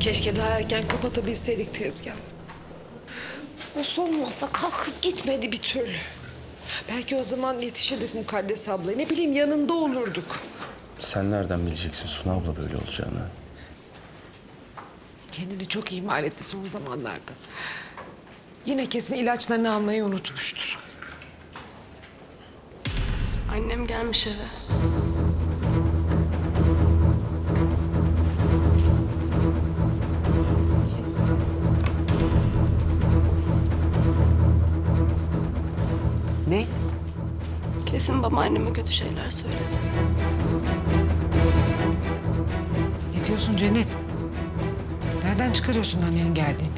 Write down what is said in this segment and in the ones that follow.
Keşke daha erken kapatabilseydik tezgahı. O son masa kalkıp gitmedi bir türlü. Belki o zaman yetişirdik Mukaddes ablaya. Ne bileyim yanında olurduk. Sen nereden bileceksin Suna abla böyle olacağını? Kendini çok ihmal etti son zamanlarda. Yine kesin ilaçlarını almayı unutmuştur. Annem gelmiş eve. Kesin babaanneme kötü şeyler söyledi. Ne diyorsun Cennet? Nereden çıkarıyorsun annenin geldiğini?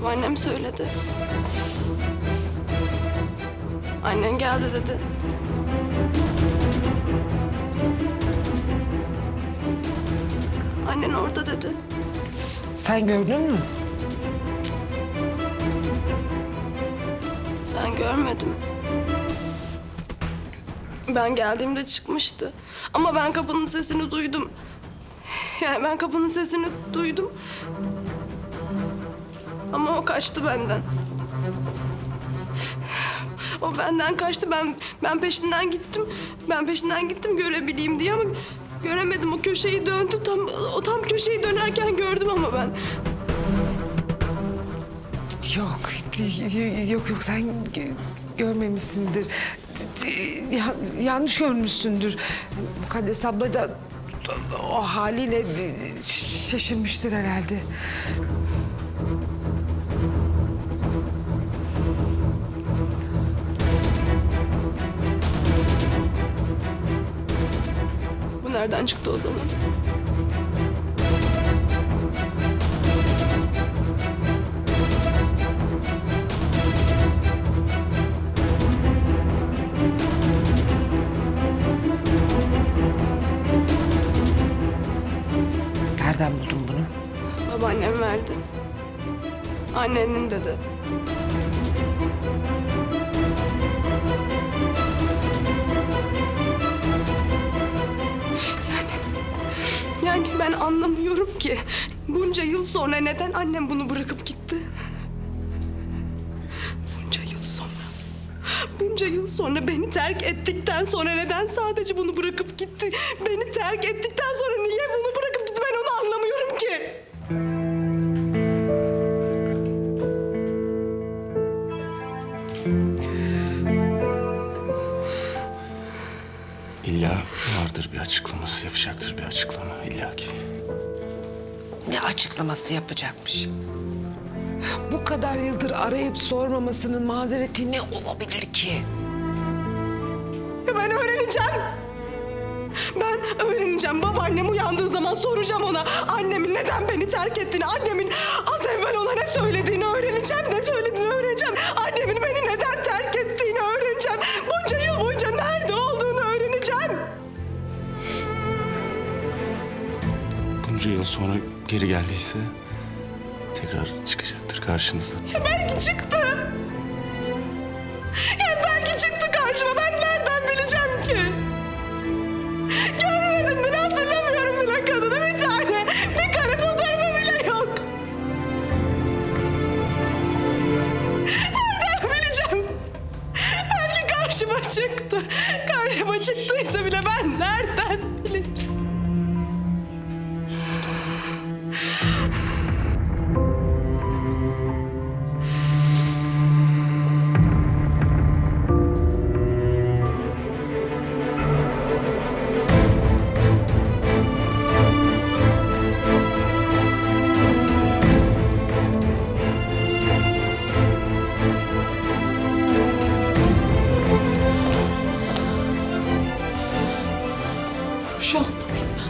Babaannem söyledi. Annen geldi dedi. Annen orada dedi. Sen gördün mü? Ben görmedim. Ben geldiğimde çıkmıştı. Ama ben kapının sesini duydum. Yani ben kapının sesini duydum. Ama o kaçtı benden. O benden kaçtı. Ben ben peşinden gittim. Ben peşinden gittim görebileyim diye ama göremedim. O köşeyi döndü. Tam o tam köşeyi dönerken gördüm ama ben. Yok, yok yok sen gö- görmemişsindir. Ya- yanlış görmüşsündür. Mukaddes abla da o haliyle şaşırmıştır herhalde. Bu nereden çıktı o zaman? Nereden buldun bunu? Babaannem verdi. Annenin dedi. Yani, yani ben anlamıyorum ki bunca yıl sonra neden annem bunu bırakıp gitti? Bunca yıl sonra. Bunca yıl sonra beni terk ettikten sonra neden sadece bunu bırakıp gitti? Beni terk ettikten sonra niye bunu bırakıp gitti ben onu anlamıyorum ki. İlla vardır bir açıklaması, yapacaktır bir açıklama illa ki. Ne açıklaması yapacakmış? Bu kadar yıldır arayıp sormamasının mazereti ne olabilir ki? Ya ben öğreneceğim. Ben öğreneceğim. Babaannem uyandığı zaman soracağım ona. Annemin neden beni terk ettiğini, annemin az evvel ona ne söylediğini öğreneceğim. Ne söylediğini öğreneceğim. Annemin beni neden terk ettiğini öğreneceğim. Bunca yıl boyunca nerede olduğunu öğreneceğim. Bunca yıl sonra geri geldiyse tekrar çıkacaktır karşınıza. Ya belki çıktı. Çıktı. Karşıma çıktıysa bile ben nereden bileceğim? 双都是单